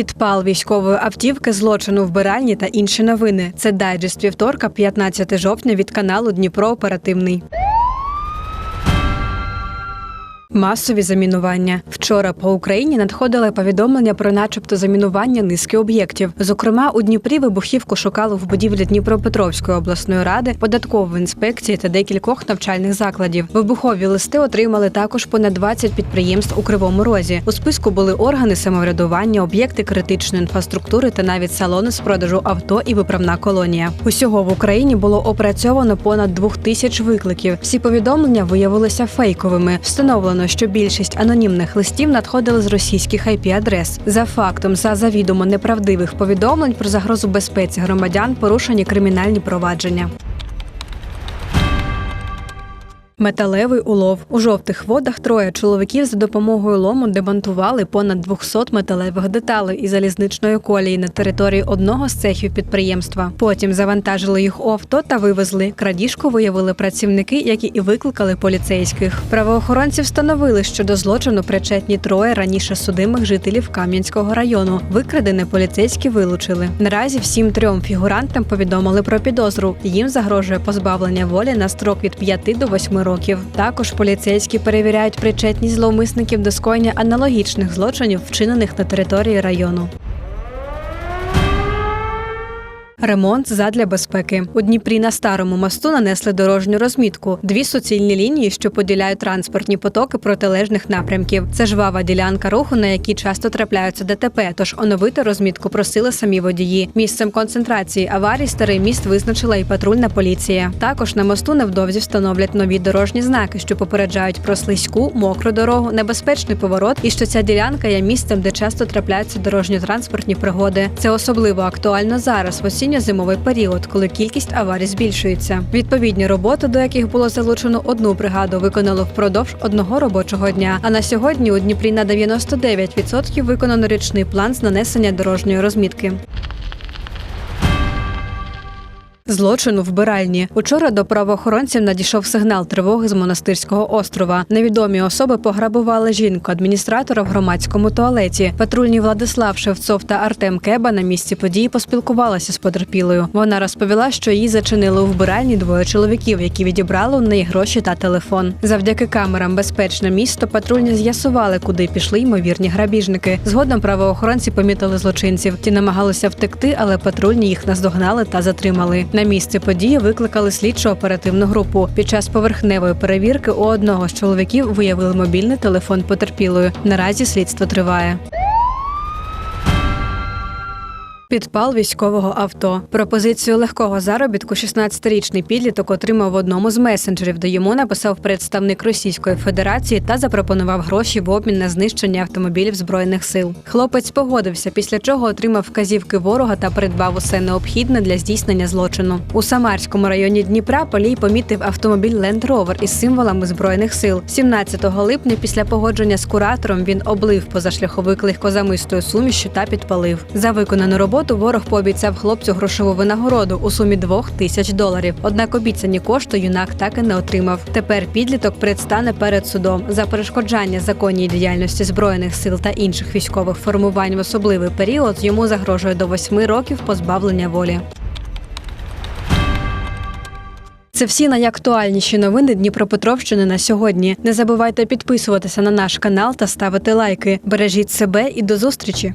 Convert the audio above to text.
Підпал військової автівки, злочину вбиральні та інші новини. Це дайджест вівторка, 15 жовтня від каналу Дніпро Оперативний. Масові замінування вчора по Україні надходили повідомлення про, начебто, замінування низки об'єктів. Зокрема, у Дніпрі вибухівку шукали в будівлі Дніпропетровської обласної ради, податкової інспекції та декількох навчальних закладів. Вибухові листи отримали також понад 20 підприємств у Кривому Розі. У списку були органи самоврядування, об'єкти критичної інфраструктури та навіть салони з продажу авто і виправна колонія. Усього в Україні було опрацьовано понад двох тисяч викликів. Всі повідомлення виявилися фейковими. Встановлено, що більшість анонімних листів надходили з російських IP-адрес. За фактом за завідомо неправдивих повідомлень про загрозу безпеці громадян порушені кримінальні провадження. Металевий улов у жовтих водах троє чоловіків за допомогою лому демонтували понад 200 металевих деталей із залізничної колії на території одного з цехів підприємства. Потім завантажили їх у авто та вивезли. Крадіжку виявили працівники, які і викликали поліцейських. Правоохоронці встановили, що до злочину причетні троє раніше судимих жителів Кам'янського району. Викрадене поліцейські вилучили. Наразі всім трьом фігурантам повідомили про підозру. Їм загрожує позбавлення волі на строк від 5 до 8 років. Також поліцейські перевіряють причетність зловмисників до скоєння аналогічних злочинів, вчинених на території району. Ремонт задля безпеки у Дніпрі на старому мосту нанесли дорожню розмітку. Дві суцільні лінії, що поділяють транспортні потоки протилежних напрямків. Це жвава ділянка руху, на якій часто трапляються ДТП. Тож оновити розмітку просили самі водії. Місцем концентрації аварій старий міст визначила і патрульна поліція. Також на мосту невдовзі встановлять нові дорожні знаки, що попереджають про слизьку, мокру дорогу, небезпечний поворот і що ця ділянка є місцем, де часто трапляються дорожньо-транспортні пригоди. Це особливо актуально зараз в осінньо-зимовий період, коли кількість аварій збільшується. Відповідні роботи, до яких було залучено одну бригаду, виконало впродовж одного робочого дня. А на сьогодні у Дніпрі на 99% виконано річний план з нанесення дорожньої розмітки. Злочин у вбиральні. Учора до правоохоронців надійшов сигнал тривоги з монастирського острова. Невідомі особи пограбували жінку адміністратора в громадському туалеті. Патрульні Владислав Шевцов та Артем Кеба на місці події поспілкувалися з потерпілою. Вона розповіла, що її зачинили у вбиральні двоє чоловіків, які відібрали у неї гроші та телефон. Завдяки камерам безпечне місто патрульні з'ясували, куди пішли ймовірні грабіжники. Згодом правоохоронці помітили злочинців. Ті намагалися втекти, але патрульні їх наздогнали та затримали. На місце події викликали слідчо оперативну групу. Під час поверхневої перевірки у одного з чоловіків виявили мобільний телефон потерпілою. Наразі слідство триває. Підпал військового авто. Пропозицію легкого заробітку 16-річний підліток отримав в одному з месенджерів, де йому написав представник Російської Федерації та запропонував гроші в обмін на знищення автомобілів збройних сил. Хлопець погодився, після чого отримав вказівки ворога та придбав усе необхідне для здійснення злочину. У Самарському районі Дніпра Полій помітив автомобіль Land Rover із символами збройних сил. 17 липня, після погодження з куратором, він облив позашляховик легкозамистою сумішю та підпалив. За виконану роботу ворог пообіцяв хлопцю грошову винагороду у сумі двох тисяч доларів. Однак обіцяні кошти юнак так і не отримав. Тепер підліток предстане перед судом за перешкоджання законній діяльності збройних сил та інших військових формувань в особливий період. Йому загрожує до восьми років позбавлення волі. Це всі найактуальніші новини Дніпропетровщини на сьогодні. Не забувайте підписуватися на наш канал та ставити лайки. Бережіть себе і до зустрічі!